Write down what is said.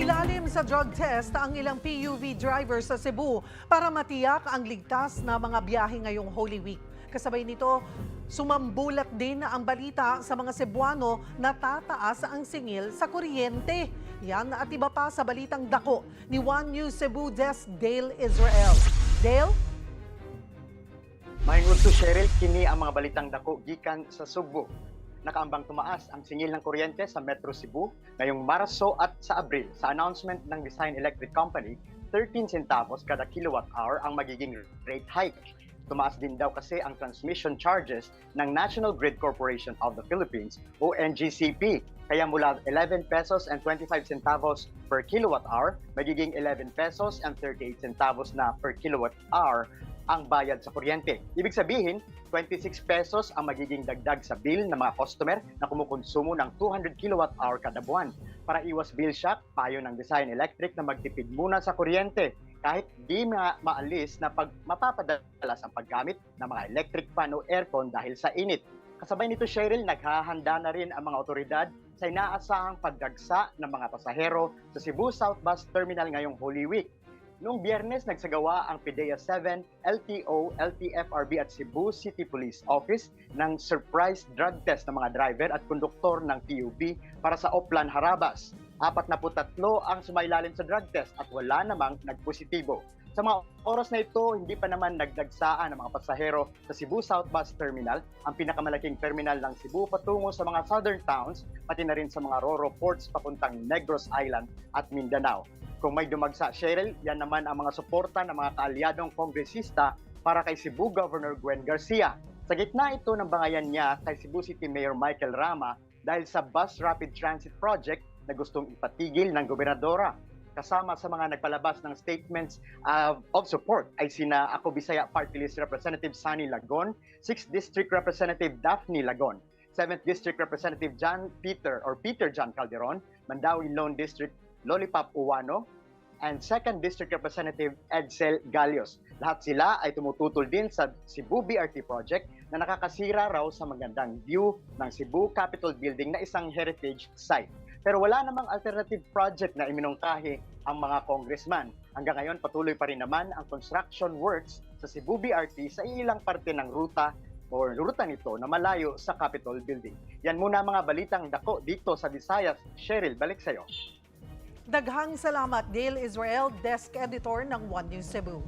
Sumailalim sa drug test ang ilang PUV driver sa Cebu para matiyak ang ligtas na mga biyahe ngayong Holy Week. Kasabay nito, sumambulat din ang balita sa mga Cebuano na tataas ang singil sa kuryente. Yan at iba pa sa balitang dako ni One News Cebu Desk Dale Israel. Dale? Mahingon to Cheryl, kini ang mga balitang dako gikan sa Subo. Nakaambang tumaas ang singil ng kuryente sa Metro Cebu ngayong Marso at sa Abril. Sa announcement ng Design Electric Company, 13 centavos kada kilowatt hour ang magiging rate hike. Tumaas din daw kasi ang transmission charges ng National Grid Corporation of the Philippines o NGCP. Kaya mula 11 pesos and 25 centavos per kilowatt hour, magiging 11 pesos and 38 centavos na per kilowatt hour ang bayad sa kuryente. Ibig sabihin, 26 pesos ang magiging dagdag sa bill ng mga customer na kumukonsumo ng 200 kilowatt hour kada buwan. Para iwas bill shock, payo ng Design Electric na magtipid muna sa kuryente kahit di ma maalis na pag mapapadalas ang paggamit ng mga electric fan o aircon dahil sa init. Kasabay nito, Cheryl, naghahanda na rin ang mga otoridad sa inaasahang pagdagsa ng mga pasahero sa Cebu South Bus Terminal ngayong Holy Week. Noong biyernes, nagsagawa ang PIDEA 7, LTO, LTFRB at Cebu City Police Office ng surprise drug test ng mga driver at konduktor ng PUB para sa Oplan Harabas. Apat na tatlo ang sumailalim sa drug test at wala namang nagpositibo. Sa mga oras na ito, hindi pa naman nagdagsaan ang mga pasahero sa Cebu South Bus Terminal, ang pinakamalaking terminal ng Cebu patungo sa mga southern towns, pati na rin sa mga Roro ports papuntang Negros Island at Mindanao. Kung may dumagsa, Cheryl, yan naman ang mga suporta ng mga kaalyadong kongresista para kay Cebu Governor Gwen Garcia. Sa gitna ito ng bangayan niya kay Cebu City Mayor Michael Rama dahil sa Bus Rapid Transit Project na gustong ipatigil ng gobernadora. Kasama sa mga nagpalabas ng statements uh, of support ay sina Ako Bisaya Party List Representative Sunny Lagon, 6th District Representative Daphne Lagon, 7th District Representative John Peter or Peter John Calderon, Mandawi Lone District Lollipop Uwano, and 2nd District Representative Edsel Galios. Lahat sila ay tumututol din sa Cebu BRT project na nakakasira raw sa magandang view ng Cebu Capitol Building na isang heritage site. Pero wala namang alternative project na iminungkahi ang mga congressman. Hanggang ngayon patuloy pa rin naman ang construction works sa Cebu BRT sa ilang parte ng ruta o ruta nito na malayo sa Capitol Building. Yan muna mga balitang dako dito sa Visayas. Cheryl, balik sa'yo. Daghang salamat Dale Israel, Desk Editor ng One News Cebu.